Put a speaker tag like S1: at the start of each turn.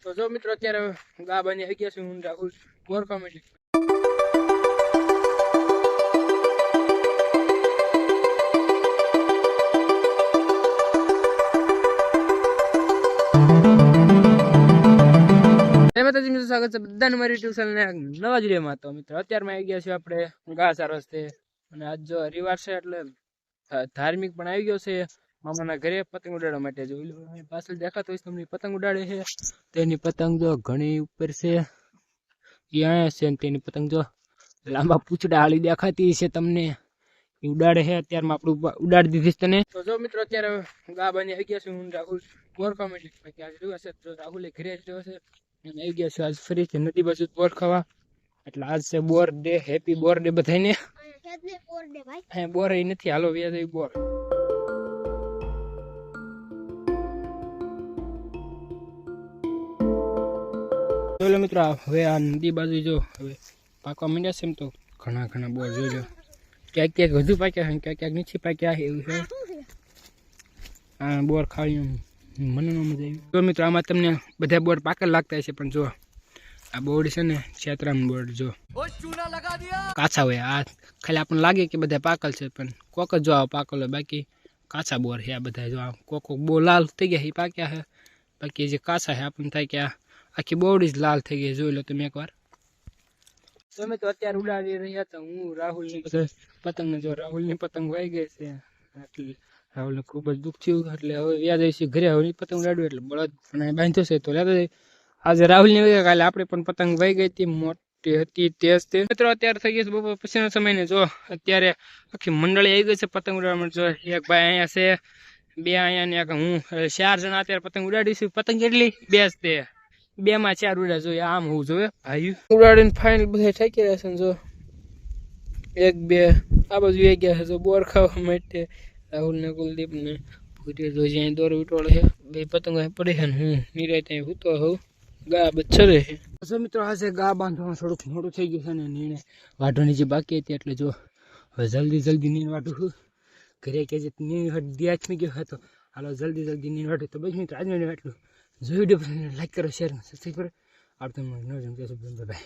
S1: તો જો મિત્રો અત્યારે ગા બની આવી ગયા છે હું રાહુલ બોર કોમેડી જય માતાજી મિત્રો સ્વાગત છે બધાને મારી યુટ્યુબ ચેનલને નવા જ વિડીયોમાં તો મિત્રો અત્યારમાં આવી ગયા છે આપણે ઘાસ રસ્તે અને આજ જો રવિવાર છે એટલે ધ- ધાર્મિક પણ આવી ગયો છે મામાના ઘરે પતંગ ઉડાડવા માટે જો ઓલું અહીં પાછળ દેખાતો હોય છે તમને પતંગ ઉડાડે છે તેની પતંગ જો ઘણી ઉપર છે એ અહીંયા છે ને તેની પતંગ જો લાંબા પૂંછડા હાલી દેખાતી છે તમને એ ઉડાડે છે અત્યારમાં આપણું ઉડા- ઉડાડી દીધી છે તને તો જો મિત્રો અત્યારે ગા બની આવી ગયા છે હું રાહુલ બોર કોમેડી બાકી આજે જોવા છે તો રાહુલે ઘરે જ રહ્યો છે અને આવી ગયા છે આજ ફરીથી નદી બાજુ બોર ખાવા એટલે આજ છે બોર ડે હેપી બોર ડે બધાને અહીંયા બોર ય નથી હાલો વ્યાજ બોર જોઈ લો મિત્રો આ હવે આ નદી બાજુ જો હવે પાકવા માંડ્યા છે એમ તો ઘણા ઘણા બોર જોઈ લો ક્યાંક ક્યાંક વધુ પાક્યા છે ને ક્યાંક ક્યાંક નીચે પાક્યા છે એવું છે આ બોર ખાવી મને ન મજા આવી જો મિત્રો આમાં તમને બધા બોર પાકલ લાગતા છે પણ જો આ બોર્ડ છે ને છેતરામ બોર્ડ જો કાચા હોય આ ખાલી આપણને લાગે કે બધા પાકલ છે પણ કોક જ જો આ પાકલ હોય બાકી કાચા બોર છે આ બધા જો આ કોક કોક બહુ લાલ થઈ ગયા છે એ પાક્યા છે બાકી જે કાચા છે આપણને થાય કે આ આખી બોડી જ લાલ થઈ ગઈ, જોઈ લો તમે એકવાર. તમે તો અત્યારે ઉડાડી રહ્યા હતા હું રાહુલની ની પતંગ જો રાહુલની પતંગ વાઈ ગઈ છે એટલે રાહુલને ખૂબ જ દુઃખ થયું, એટલે હવે યાદ આવી છે ઘરે હવે પતંગ ઉડાડ્યું એટલે બળદ પણ બાંધ્યો છે, તો લેતા આજે રાહુલની વગર કાલે આપણે પણ પતંગ વાઈ ગઈ હતી, મોટી હતી, તેજ તે મિત્રો, અત્યારે થઈ ગઈ છે બપોર પછીનો સમય ને જો, અત્યારે આખી મંડળી આવી ગઈ છે પતંગ ઉડાડવા માટે. જો, એક ભાઈ અહીંયા છે, બે અહીંયા ને હું. ચાર જણા અત્યારે પતંગ ઉડાડીશું. પતંગ કેટલી? બે જ તે. બે માં ચાર ઉડા જોઈએ આમ હોવું જોઈએ ભાઈ ઉડાડીને ફાઇનલ બધા ઠાકી રહ્યા છે ને જો એક બે આ બાજુ એ ગયા છે જો બોર ખાવા માટે. રાહુલ ને કુલદીપ ને ભૂરી જો જ્યાં દોર ઉટોળે છે બે પતંગ પડે છે ને હું નિરાય ત્યાં હૂતો હોઉં. ગા બચ્છરે છે. જો મિત્રો આજે ગા બાંધવાનું થોડુંક મોડું થઈ ગયું છે ને નીણે વાઢવાની જે બાકી હતી એટલે જો હવે જલ્દી જલ્દી નીણ વાઢું છું. ઘરે કે જે નીણ વાઢ દિયાચમી ગયો હતો. હાલો જલ્દી જલ્દી નીણ વાઢું. તો બસ મિત્રો આજનો એટલું જો વીડિયો લાઈક કરો શેર કરો સબસ્ક્રાઈબ કરો આવતો નવો જમ કે બાય